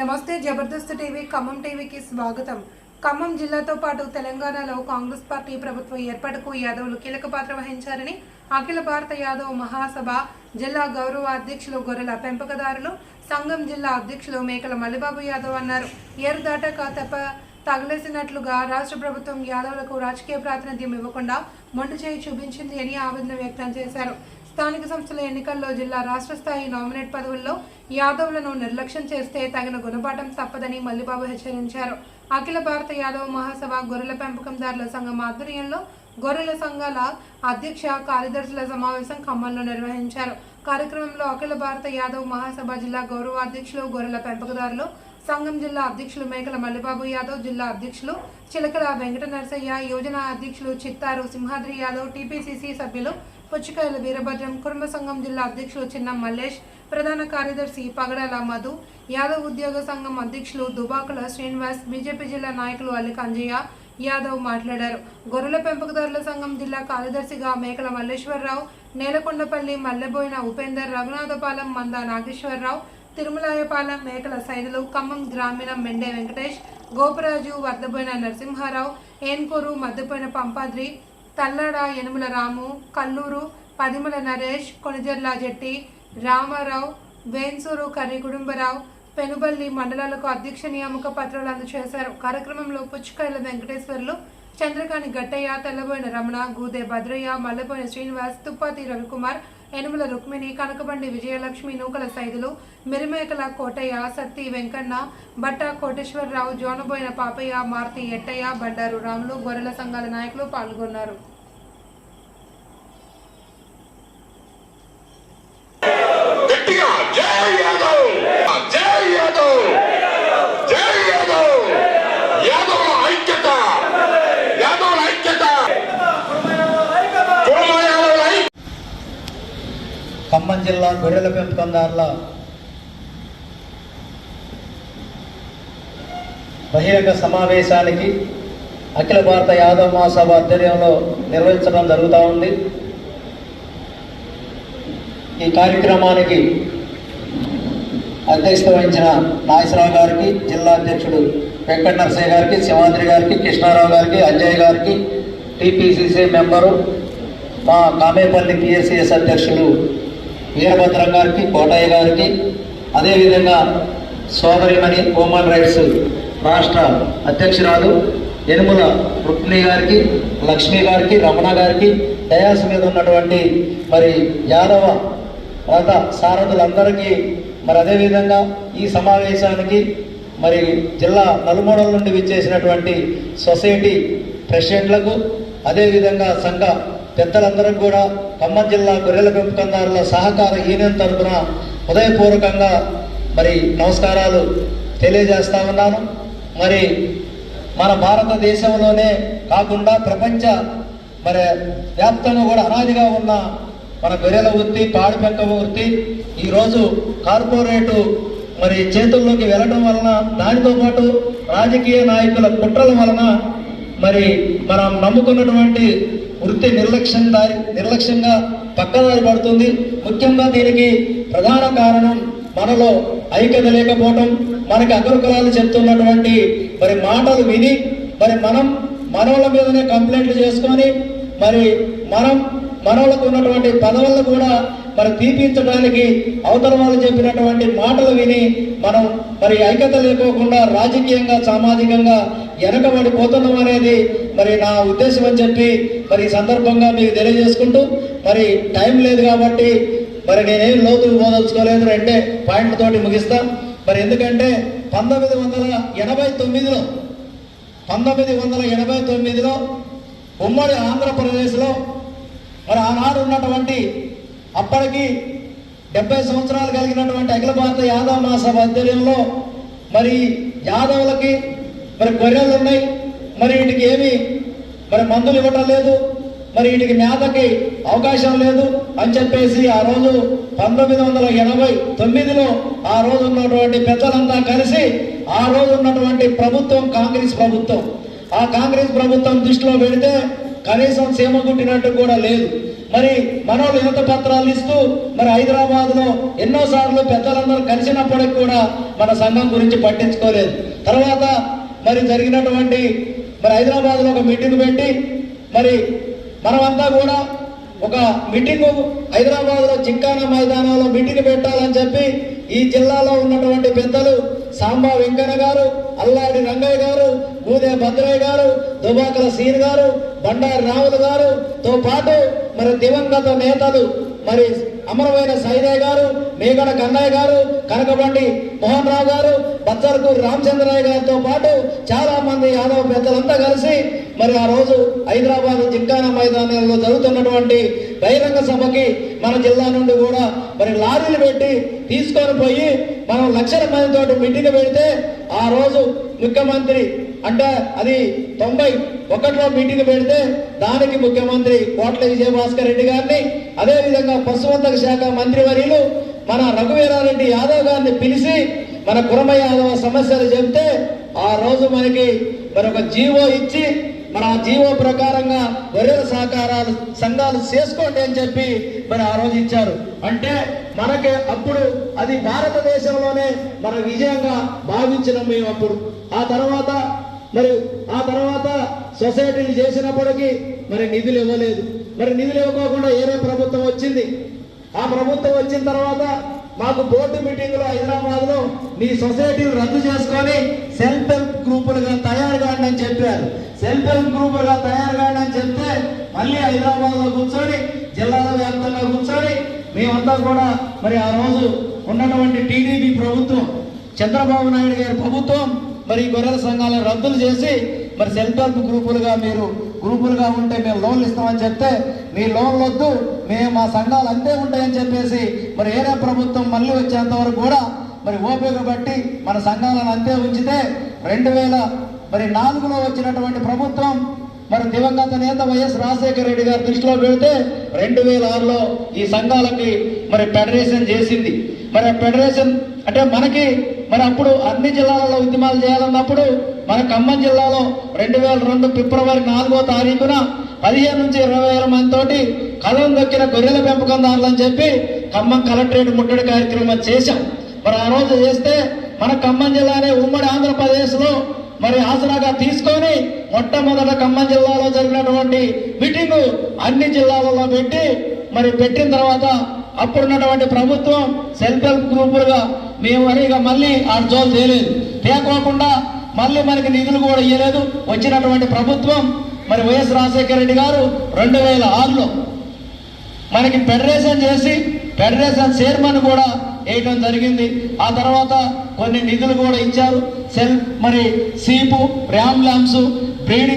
నమస్తే జబర్దస్త్ టీవీ ఖమ్మం టీవీకి స్వాగతం. ఖమ్మం జిల్లాతో పాటు తెలంగాణలో కాంగ్రెస్ పార్టీ ప్రభుత్వం ఏర్పాటుకు యాదవులు కీలక పాత్ర వహించారని అఖిల భారత యాదవ్ మహాసభ జిల్లా గౌరవ అధ్యక్షులు గొర్రెల పెంపకదారులు సంఘం జిల్లా అధ్యక్షులు మేకల మల్లిబాబు యాదవ్ అన్నారు. ఏరు దాటాక తెప్ప తగలేసినట్లుగా రాష్ట్ర ప్రభుత్వం యాదవులకు రాజకీయ ప్రాతినిధ్యం ఇవ్వకుండా మొండి చేయి చూపించింది అని ఆవేదన వ్యక్తం చేశారు. స్థానిక సంస్థల ఎన్నికల్లో జిల్లా రాష్ట్ర స్థాయి నామినేట్ పదవుల్లో యాదవ్లను నిర్లక్ష్యం చేస్తే తగిన గుణపాఠం తప్పదని మల్లిబాబు హెచ్చరించారు. అఖిల భారత యాదవ మహాసభ గొర్రెల పెంపకందారుల సంఘం ఆధ్వర్యంలో గొర్రెల సంఘాల అధ్యక్ష కార్యదర్శుల సమావేశం ఖమ్మంలో నిర్వహించారు. కార్యక్రమంలో అఖిల భారత యాదవ్ మహాసభ జిల్లా గౌరవ అధ్యక్షులు గొర్రెల పెంపకదారులు సంఘం జిల్లా అధ్యక్షులు మేకల మల్లిబాబు యాదవ్ జిల్లా అధ్యక్షులు చిలకల వెంకట నరసయ్య యోజన అధ్యక్షులు చిత్తారు సింహాద్రి యాదవ్ టీపీసీసీ సభ్యులు పుచ్చికాయల వీరభద్రం కుటుంబ సంఘం జిల్లా అధ్యక్షులు చిన్న మల్లేష్ ప్రధాన కార్యదర్శి పగడాల మధు యాదవ్ ఉద్యోగ సంఘం అధ్యక్షులు దుబాకుల శ్రీనివాస్ బీజేపీ జిల్లా నాయకులు అల్లి కంజయ్య యాదవ్ మాట్లాడారు. గొర్రెల పెంపకదారుల సంఘం జిల్లా కార్యదర్శిగా మేకల మల్లేశ్వరరావు నేలకొండపల్లి మల్లెబోయిన ఉపేందర్ రఘునాథపాలెం మంద నాగేశ్వరరావు తిరుమలాయపాలెం మేకల సైదులు ఖమ్మం గ్రామీణ మెండే వెంకటేష్ గోపరాజు వర్ధబోయిన నరసింహారావు ఏన్కూరు మద్దపోయిన పంపాద్రి తల్లాడ యనుమల రాము కల్లూరు పదిమల నరేష్ కొణిజర్ల జెట్టి రామారావు వేన్సూరు కర్రి కుటుంబరావు పెనుబల్లి మండలాలకు అధ్యక్ష నియామక పత్రాలు అందజేశారు. కార్యక్రమంలో పుచ్చకాయల వెంకటేశ్వర్లు చంద్రకాని గట్టయ్య తెల్లబోయిన రమణ గూదే భద్రయ్య మల్లబోయిన శ్రీనివాస్ తుప్పాతి రవికుమార్ యనుమల రుక్మిణి కనకబండి విజయలక్ష్మి నూకల సైదులు మిరిమేకల కోటయ్య సత్తి వెంకన్న బట్ట కోటేశ్వరరావు జోనబోయిన పాపయ్య మారుతి ఎట్టయ్య బండారు రాములు గొర్రెల సంఘాల నాయకులు పాల్గొన్నారు. ఖమ్మం జిల్లా గొర్రెల పెంపకందారుల బహిరంగ సమావేశానికి అఖిల భారత యాదవ మహాసభ ఆధ్వర్యంలో నిర్వహించడం జరుగుతూ ఉంది. ఈ కార్యక్రమానికి అధ్యక్షత వహించిన నాగేశ్వరరావు గారికి జిల్లా అధ్యక్షుడు వెంకట నరసయ్య గారికి శివాద్రి గారికి కృష్ణారావు గారికి అంజయ్ గారికి టీపీసీసీ మెంబరు మా కామేపల్లి పిఎస్సిఎస్ అధ్యక్షులు వీరభద్రం గారికి కోటయ్య గారికి అదేవిధంగా సోదరిమణి హ్యూమన్ రైట్స్ రాష్ట్ర అధ్యక్షురాలు యనుముల రుక్మిణి గారికి లక్ష్మి గారికి రమణ గారికి డయాస్ మీద ఉన్నటువంటి మరి యాదవ రథ సారథులందరికీ మరి అదేవిధంగా ఈ సమావేశానికి మరి జిల్లా నలుమూడల నుండి విచ్చేసినటువంటి సొసైటీ ప్రెసిడెంట్లకు అదేవిధంగా సంఘ పెద్దలందరికీ కూడా ఖమ్మం జిల్లా గొర్రెల పెంపకందారుల సహకార యూనియన్ తరఫున హృదయపూర్వకంగా మరి నమస్కారాలు తెలియజేస్తా ఉన్నాను. మరి మన భారతదేశంలోనే కాకుండా ప్రపంచ మరి వ్యాప్తంగా కూడా అనాదిగా ఉన్న మన గొర్రెల వృత్తి పాడి పెంక వృత్తి ఈరోజు కార్పొరేటు మరి చేతుల్లోకి వెళ్ళడం వలన దానితో పాటు రాజకీయ నాయకుల కుట్రల వలన మరి మనం నమ్ముకున్నటువంటి వృత్తి నిర్లక్ష్యం దారి నిర్లక్ష్యంగా పక్కదారి పడుతుంది. ముఖ్యంగా దీనికి ప్రధాన కారణం మనలో ఐక్యత లేకపోవటం. మనకి అగ్రకులాలు చెప్తున్నటువంటి మరి మాటలు విని మరి మనం మనోళ్ళ మీదనే కంప్లైంట్లు చేసుకొని మరి మనం మనోళ్ళకు ఉన్నటువంటి పదవులను కూడా మరి తీపించడానికి అవతల వాళ్ళు చెప్పినటువంటి మాటలు విని మనం మరి ఐక్యత లేకోకుండా రాజకీయంగా సామాజికంగా వెనకబడిపోతున్నాం అనేది మరి నా ఉద్దేశం అని చెప్పి మరి ఈ సందర్భంగా మీకు తెలియజేసుకుంటూ మరి టైం లేదు కాబట్టి మరి నేనేం లోతు పోదలుచుకోలేదు. అంటే పాయింట్ తోటి ముగిస్తా. మరి ఎందుకంటే పంతొమ్మిది వందల ఎనభై తొమ్మిదిలో పంతొమ్మిది వందల ఎనభై తొమ్మిదిలో ఉమ్మడి ఆంధ్రప్రదేశ్లో మరి ఆనాడు ఉన్నటువంటి అప్పటికి డెబ్బై సంవత్సరాలు కలిగినటువంటి అఖిల భారత యాదవ మహాసభ ఆధ్వర్యంలో మరి యాదవులకి మరి గొర్రెలు ఉన్నాయి. మరి వీటికి ఏమి మరి మందులు ఇవ్వటం లేదు. మరి వీటికి మేతకి అవకాశం లేదు అని చెప్పేసి ఆ రోజు పంతొమ్మిది వందల ఎనభై తొమ్మిదిలో ఆ రోజు ఉన్నటువంటి పెద్దలంతా కలిసి ఆ రోజు ఉన్నటువంటి ప్రభుత్వం కాంగ్రెస్ ప్రభుత్వం. ఆ కాంగ్రెస్ ప్రభుత్వం దృష్టిలో పెడితే కనీసం సీమ కుట్టినట్టు కూడా లేదు. మరి మనో వినత పత్రాలు ఇస్తూ మరి హైదరాబాద్లో ఎన్నోసార్లు పెద్దలందరూ కలిసినప్పటికి కూడా మన సంఘం గురించి పట్టించుకోలేదు. తర్వాత మరి జరిగినటువంటి మరి హైదరాబాద్లో ఒక మీటింగ్ పెట్టి మరి మనమంతా కూడా ఒక మీటింగ్ హైదరాబాద్లో జింకానా మైదానంలో మీటింగ్ పెట్టాలని చెప్పి ఈ జిల్లాలో ఉన్నటువంటి పెద్దలు సాంబా వెంకన్న గారు అల్లాడి రంగయ్య గారు భూదేవ భద్రయ్య గారు దుబాకల సీన్ గారు బండారి రావులు గారుతో పాటు మరి దివంగత నేతలు మరి అమరమైన సైదయ్య గారు మేగడ కన్నయ్య గారు కనకబండి మోహన్ రావు గారు బచ్చర్కు రామచంద్రయ్య గారితో పాటు చాలా మంది యాదవ పెద్దలంతా కలిసి మరి ఆ రోజు హైదరాబాద్ జింకానా మైదానంలో జరుగుతున్నటువంటి బహిరంగ సభకి మన జిల్లా నుండి కూడా మరి లారీలు పెట్టి తీసుకొని పోయి మనం లక్షల మందితో మీటింగ్ పెడితే ఆ రోజు ముఖ్యమంత్రి అంటే అది తొంభై ఒకటిలో మీటింగ్ పెడితే దానికి ముఖ్యమంత్రి కోట్ల విజయభాస్కర్ రెడ్డి గారిని అదేవిధంగా పశువర్ధక శాఖ మంత్రివర్యులు మన రఘువీరారెడ్డి యాదవ్ గారిని పిలిచి మన కురమ యాదవ సమస్యలు చెబితే ఆ రోజు మనకి మరి ఒక జీవో ఇచ్చి మన ఆ జీవో ప్రకారంగా గొర్రెల సహకారాలు సంఘాలు చేసుకోండి అని చెప్పి మరి ఆ రోజు ఇచ్చారు. అంటే మనకి అప్పుడు అది భారతదేశంలోనే మన విజయంగా భావించినాం మేము అప్పుడు. ఆ తర్వాత మరి ఆ తర్వాత సొసైటీలు చేసినప్పటికీ మరి నిధులు ఇవ్వలేదు. మరి నిధులు ఇవ్వకోకుండా ఏరే ప్రభుత్వం వచ్చింది. ఆ ప్రభుత్వం వచ్చిన తర్వాత మాకు బోర్డు మీటింగ్లో హైదరాబాద్లో మీ సొసైటీలు రద్దు చేసుకొని సెల్ఫ్ హెల్ప్ గ్రూపులుగా తయారు కాండి అని చెప్పారు. సెల్ఫ్ హెల్ప్ గ్రూపులుగా తయారు కాండి అని చెప్తే మళ్ళీ హైదరాబాద్లో కూర్చొని జిల్లాల వ్యాప్తంగా కూర్చొని మేమంతా కూడా మరి ఆ రోజు ఉన్నటువంటి టీడీపీ ప్రభుత్వం చంద్రబాబు నాయుడు గారి ప్రభుత్వం మరి ఈ గొర్రెల సంఘాలను రద్దులు చేసి మరి సెల్ఫ్ హెల్ప్ గ్రూపులుగా మీరు గ్రూపులుగా ఉంటే మేము లోన్లు ఇస్తామని చెప్తే మీ లోన్లు వద్దు మేము మా సంఘాలు అంతే ఉంటాయని చెప్పేసి మరి ఏరే ప్రభుత్వం మళ్ళీ వచ్చేంత వరకు కూడా మరి ఓపిక బట్టి మన సంఘాలను అంతే ఉంచితే రెండు వేల మరి నాలుగులో వచ్చినటువంటి ప్రభుత్వం మరి దివంగత నేత వైఎస్ రాజశేఖర రెడ్డి గారు దృష్టిలో పెడితే రెండు వేల ఆరులో ఈ సంఘాలకి మరి ఫెడరేషన్ చేసింది. మరి ఆ ఫెడరేషన్ అంటే మనకి మరి అప్పుడు అన్ని జిల్లాలలో ఉద్యమాలు చేయాలన్నప్పుడు మన ఖమ్మం జిల్లాలో రెండు వేల రెండు ఫిబ్రవరి నాలుగో తారీఖున పదిహేను నుంచి ఇరవై వేల మంది తోటి కలం దొక్కిన గొర్రెల పెంపకందారులు అని చెప్పి ఖమ్మం కలెక్టరేట్ ముట్టడి కార్యక్రమం చేశాం. మరి ఆ రోజు చేస్తే మన ఖమ్మం జిల్లానే ఉమ్మడి ఆంధ్రప్రదేశ్లో మరి ఆసరాగా తీసుకొని మొట్టమొదట ఖమ్మం జిల్లాలో జరిగినటువంటి మీటింగ్ అన్ని జిల్లాలలో పెట్టి మరి పెట్టిన తర్వాత అప్పుడున్నటువంటి ప్రభుత్వం సెల్ఫ్ హెల్ప్ గ్రూపులుగా మేము అని ఇక మళ్ళీ ఆ జోలు చేయలేదు. తేకోకుండా మళ్ళీ మనకి నిధులు కూడా ఇవ్వలేదు వచ్చినటువంటి ప్రభుత్వం మరి వైఎస్ రాజశేఖర రెడ్డి గారు రెండు వేల ఆరులో మనకి ఫెడరేషన్ చేసి ఫెడరేషన్ చైర్మన్ కూడా వేయడం జరిగింది. ఆ తర్వాత కొన్ని నిధులు కూడా ఇచ్చారు. సెల్ మరి సీపు ర్యామ్ ల్యాంప్స్ బ్రీడింగ్